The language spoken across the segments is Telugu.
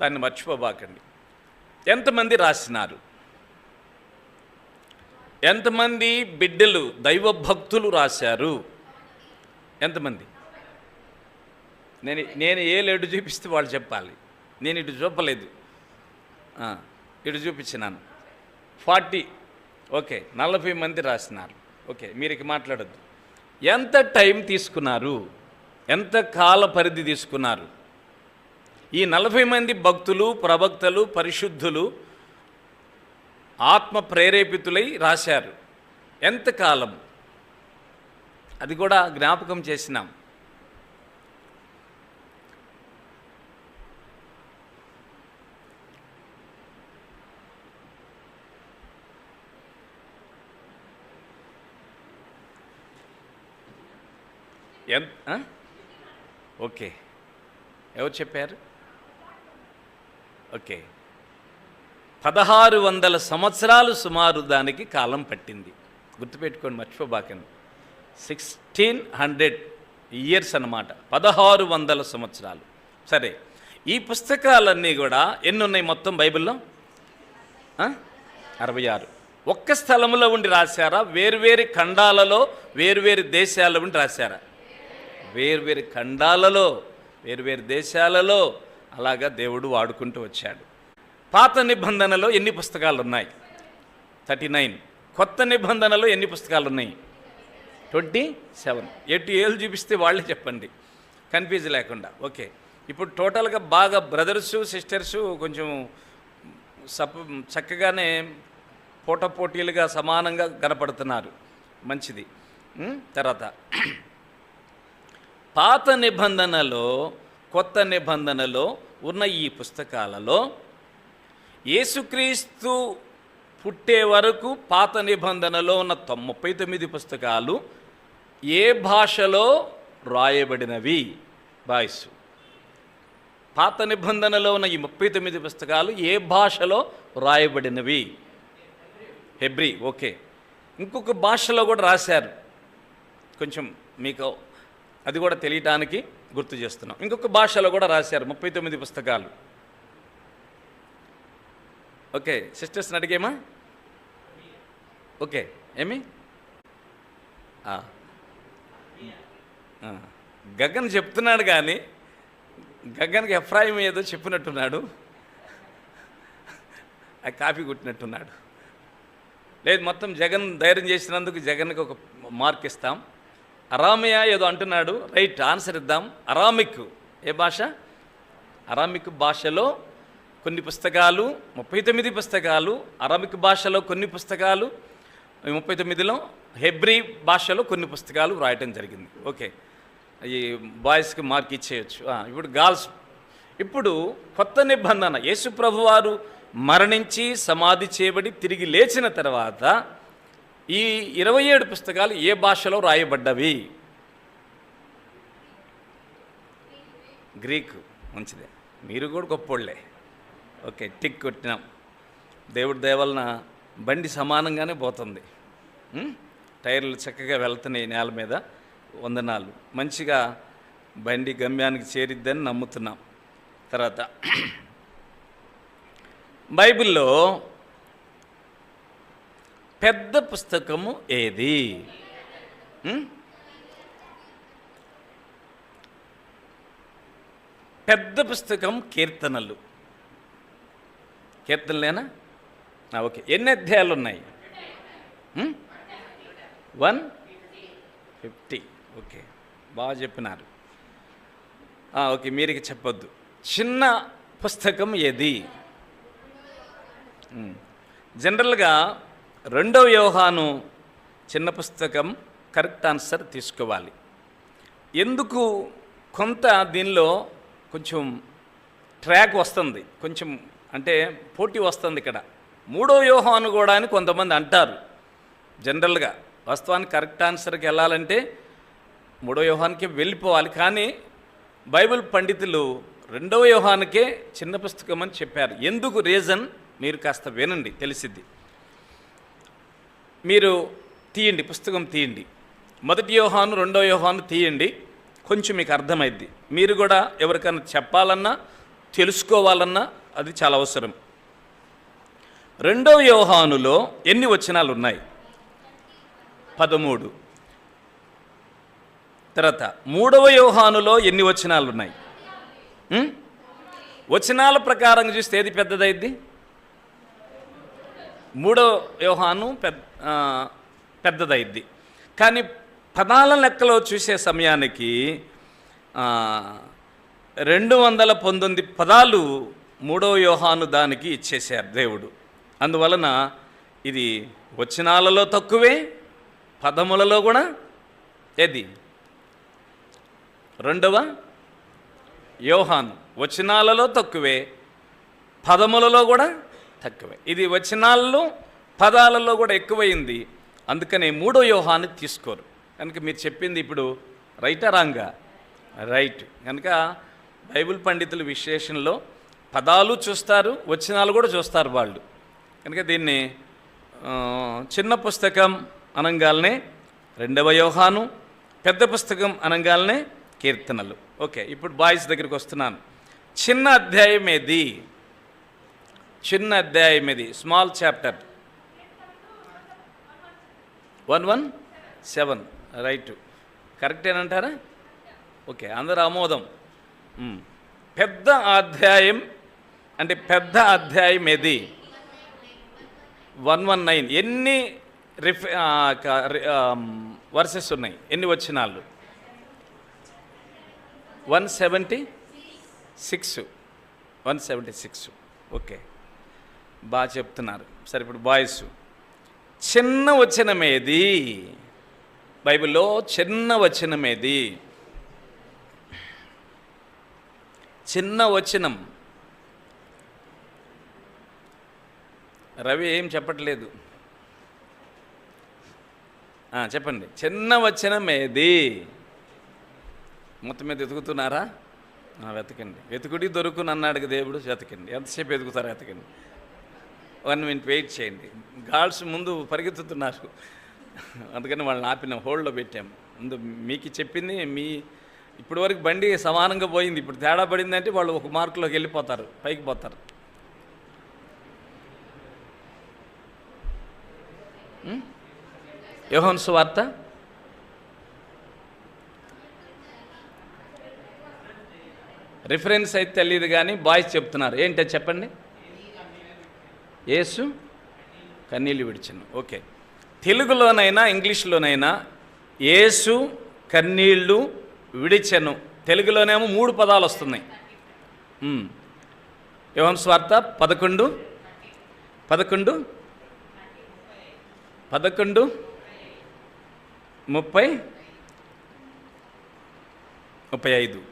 దాన్ని మర్చిపోబాకండి. ఎంతమంది రాసినారు? ఎంతమంది బిడ్డలు దైవభక్తులు రాశారు? ఎంతమంది? నేను నేను ఏ లేడు చూపిస్తే వాళ్ళు చెప్పాలి. నేను ఇటు చూపలేదు. ఇటు చూపించినాను. ఫార్టీ ఓకే నలభై మంది రాసినారు. ఓకే మీరు ఇక మాట్లాడద్దు. ఎంత టైం తీసుకున్నారు? ఎంత కాల పరిధి తీసుకున్నారు? ఈ నలభై మంది భక్తులు ప్రవక్తలు పరిశుద్ధులు ఆత్మ ప్రేరేపితులై రాశారు. ఎంతకాలం అది కూడా జ్ఞాపకం చేసినాం. ఎంత ఓకే. ఎవరు చెప్పారు? ఓకే. పదహారు వందల సంవత్సరాలు సుమారు దానికి కాలం పట్టింది. గుర్తుపెట్టుకోండి మర్చిపోబాకండి. సిక్స్టీన్ హండ్రెడ్ ఇయర్స్ అన్నమాట. పదహారు వందల సంవత్సరాలు. సరే ఈ పుస్తకాలన్నీ కూడా ఎన్ని ఉన్నాయి మొత్తం బైబిల్లో? అరవై ఆరు. ఒక్క స్థలంలో ఉండి రాశారా? వేరువేరు ఖండాలలో వేరువేరు దేశాలలో ఉండి రాశారా? వేరువేరు ఖండాలలో వేరువేరు దేశాలలో అలాగా దేవుడు వాడుకుంటూ వచ్చాడు. పాత నిబంధనలో ఎన్ని పుస్తకాలు ఉన్నాయి థర్టీ నైన్. కొత్త నిబంధనలో ఎన్ని పుస్తకాలు ఉన్నాయి ట్వంటీ సెవెన్. ఎటు ఏళ్ళు చూపిస్తే వాళ్ళే చెప్పండి. కన్ఫ్యూజ్ లేకుండా. ఓకే. ఇప్పుడు టోటల్గా బాగా బ్రదర్సు సిస్టర్సు కొంచెం సప చక్కగానే పోట పోటీలుగా సమానంగా కనపడుతున్నారు. మంచిది. తర్వాత. పాత నిబంధనలో కొత్త నిబంధనలో ఉన్న ఈ పుస్తకాలలో యేసుక్రీస్తు పుట్టే వరకు పాత నిబంధనలో ఉన్న ముప్పై తొమ్మిది పుస్తకాలు ఏ భాషలో రాయబడినవి? బాయ్స్. పాత నిబంధనలో ఉన్న ఈ ముప్పై తొమ్మిది పుస్తకాలు ఏ భాషలో రాయబడినవి? హెబ్రి ఓకే. ఇంకొక భాషలో కూడా రాశారు. కొంచెం మీకు అది కూడా తెలియటానికి గుర్తు చేస్తున్నాం. ఇంకొక భాషలో కూడా రాశారు ముప్పై తొమ్మిది పుస్తకాలు. ఓకే సిస్టర్స్ని అడిగేమా? ఓకే ఏమి? గగన్ చెప్తున్నాడు కానీ గగన్కి ఎఫ్రాయిం ఏదో చెప్పినట్టున్నాడు. ఆ కాపీ కొట్టినట్టున్నాడు. లేదు మొత్తం జగన్ ధైర్యం చేసినందుకు జగన్కి ఒక మార్క్ ఇస్తాం. అరామయ ఏదో అంటున్నాడు. రైట్ ఆన్సర్ ఇద్దాం. అరామిక్ ఏ భాష? అరామిక్ భాషలో కొన్ని పుస్తకాలు ముప్పై తొమ్మిది పుస్తకాలు అరామిక్ భాషలో కొన్ని పుస్తకాలు ముప్పై తొమ్మిదిలో హెబ్రీ భాషలో కొన్ని పుస్తకాలు రాయటం జరిగింది. ఓకే. ఈ బాయ్స్కి మార్క్ ఇచ్చేయచ్చు. ఇప్పుడు గర్ల్స్ ఇప్పుడు కొత్త నిబంధన. యేసు ప్రభువారు మరణించి సమాధి చేయబడి తిరిగి లేచిన తర్వాత ఈ ఇరవై ఏడు పుస్తకాలు ఏ భాషలో రాయబడ్డవి? గ్రీకు. మంచిదే. మీరు కూడా గొప్పోళ్ళే. Okay tick కొట్టినాం. దేవుడి దేవలన బండి సమానంగానే పోతుంది. టైర్లు చక్కగా వెళ్తున్నాయి నేల మీద. వందనాలు. మంచిగా బండి గమ్యానికి చేరిద్దని నమ్ముతున్నాం. తర్వాత బైబిల్లో పెద్ద పుస్తకము ఏది? పెద్ద పుస్తకం కీర్తనలు. కీర్తనలేనా? ఓకే. ఎన్ని అధ్యాయాలు ఉన్నాయి వన్? ఫిఫ్టీ. ఓకే. బాగా చెప్పినారు. ఓకే. మీరికి చెప్పొద్దు. చిన్న పుస్తకం ఏది? జనరల్గా రెండవ వ్యవహాను చిన్న పుస్తకం కరెక్ట్ ఆన్సర్ తీసుకోవాలి. ఎందుకు కొంత దీనిలో కొంచెం ట్రాక్ వస్తుంది కొంచెం అంటే పోటీ వస్తుంది ఇక్కడ. మూడో వ్యూహాను కూడా అని కొంతమంది అంటారు. జనరల్గా వాస్తవానికి కరెక్ట్ ఆన్సర్కి వెళ్ళాలంటే మూడో వ్యూహానికి వెళ్ళిపోవాలి. కానీ బైబిల్ పండితులు రెండవ వ్యూహానికే చిన్న పుస్తకం అని చెప్పారు. ఎందుకు? రీజన్ మీరు కాస్త వినండి తెలిసిద్ది. మీరు తీయండి పుస్తకం తీయండి. మొదటి యోహాను రెండో యోహాను తీయండి. కొంచెం మీకు అర్థమైద్ది. మీరు కూడా ఎవరికైనా చెప్పాలన్నా తెలుసుకోవాలన్నా అది చాలా అవసరం. రెండవ యోహానులో ఎన్ని వచనాలు ఉన్నాయి పదమూడు. తర్వాత మూడవ యోహానులో ఎన్ని వచనాలు ఉన్నాయి వచనాల ప్రకారం చూస్తే ఏది పెద్దదైద్ది? మూడో వ్యూహాను పెద్ద పెద్దదైద్ది. కానీ పదాల లెక్కలో చూసే సమయానికి రెండు వందల పంతొమ్మిది పదాలు మూడో వ్యూహాను దానికి ఇచ్చేశారు దేవుడు. అందువలన ఇది వచనాలలో తక్కువే పదములలో కూడా ఏది? రెండవ యోహాను వచనాలలో తక్కువే పదములలో కూడా తక్కువే. ఇది వచనాల్లో పదాలలో కూడా ఎక్కువైంది. అందుకనే మూడో వ్యూహాన్ని తీసుకోరు. కనుక మీరు చెప్పింది ఇప్పుడు రైటా రాంగా? రైట్. కనుక బైబిల్ పండితుల విశేషంలో పదాలు చూస్తారు వచనాలు కూడా చూస్తారు వాళ్ళు. కనుక దీన్ని చిన్న పుస్తకం అనంగాల్నే రెండవ యోహాను పెద్ద పుస్తకం అనంగాల్నే కీర్తనలు. ఓకే ఇప్పుడు బాయ్స్ దగ్గరికి వస్తున్నాను. చిన్న అధ్యాయం ఏది చిన్న అధ్యాయం ఇది small chapter one one seven right కరెక్టేనంటారా okay అందరు ఆమోదం. Hmm. పెద్ద అధ్యాయం అంటే పెద్ద అధ్యాయం ఏది? వన్ వన్ నైన్ ఎన్ని రిఫ్ వర్సెస్ ఉన్నాయి? ఎన్ని వచ్చినాళ్ళు one seventy six one seventy six okay బాగా చెప్తున్నారు. సరే ఇప్పుడు బాయ్స్ చిన్న వచనమేది? బైబిల్లో చిన్న వచనమేది? చిన్న వచనం. రవి ఏం చెప్పట్లేదు. చెప్పండి. చిన్న వచనం ఏది మొత్తం మీద వెతుకుతున్నారా? వెతకండి. వెతుకుడి దొరుకునన్నాడు దేవుడు వెతకండి. ఎంతసేపు వెతుకుతారా వెతకండి? వన్ మినిట్ వెయిట్ చేయండి. గార్డ్స్ ముందు పరిగెత్తుతున్నారు. అందుకని వాళ్ళని ఆపిన హోల్డ్లో పెట్టాము ముందు మీకు చెప్పింది మీ ఇప్పటివరకు బండి సమానంగా పోయింది. ఇప్పుడు తేడా పడిందంటే వాళ్ళు ఒక మార్కులోకి వెళ్ళిపోతారు పైకి పోతారు. యోహన్ సువార్త. రిఫరెన్స్ అయితే తెలియదు కానీ బాయ్స్ చెప్తున్నారు. ఏంటో చెప్పండి. యేసు కన్నీళ్ళు విడిచను. ఓకే. తెలుగులోనైనా ఇంగ్లీష్లోనైనా యేసు కన్నీళ్ళు విడిచెను. తెలుగులోనేమో మూడు పదాలు వస్తున్నాయి. మ్. స్వార్థ పదకొండు. పదకొండు. పదకొండు. ముప్పై. ముప్పై ఐదు.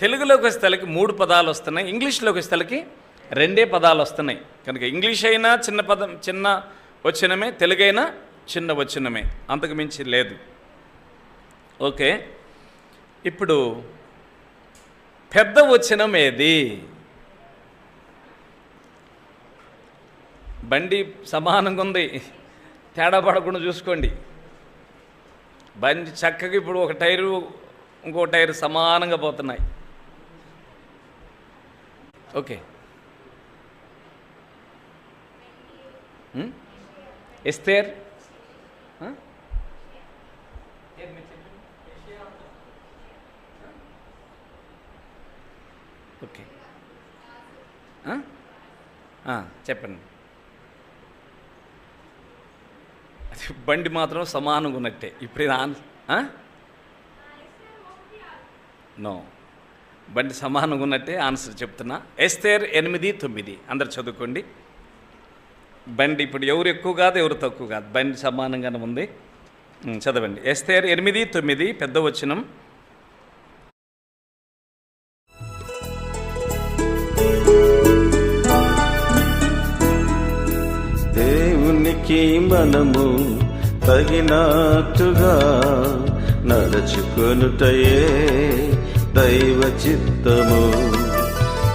తెలుగులోకి వచ్చేసరికి మూడు పదాలు వస్తున్నాయి. ఇంగ్లీష్లోకి వచ్చేసరికి రెండే పదాలు వస్తున్నాయి. కనుక ఇంగ్లీష్ అయినా చిన్న పదం చిన్న వచ్చినమే తెలుగైనా చిన్న వచ్చినమే అంతకు మించి లేదు. ఓకే. ఇప్పుడు పెద్ద వచనం ఏది బండి సమానంగా ఉంది. తేడా పడకుండా చూసుకోండి. బండి చక్కగా ఇప్పుడు ఒక టైరు ఇంకో టైరు సమానంగా పోతున్నాయి. Okay. Hmm? Esther okay ah, చెప్పండి. అది బండి మాత్రం సమానంగా ఉన్నట్టే. ఇప్పుడు ఆన్ నో బండి సమానంగా ఉన్నట్టే ఆన్సర్ చెప్తున్నా. ఎస్తేర్ ఎనిమిది తొమ్మిది. అందరు చదువుకోండి. బండి ఇప్పుడు ఎవరు ఎక్కువ కాదు ఎవరు తక్కువ కాదు. బండి సమానంగానే ఉంది. చదవండి. ఎస్తేర్ ఎనిమిది తొమ్మిది పెద్ద వచనం. దేవునికి మనము తగినట్టుగా నడుచుకొనుటయే దైవ చిత్తము.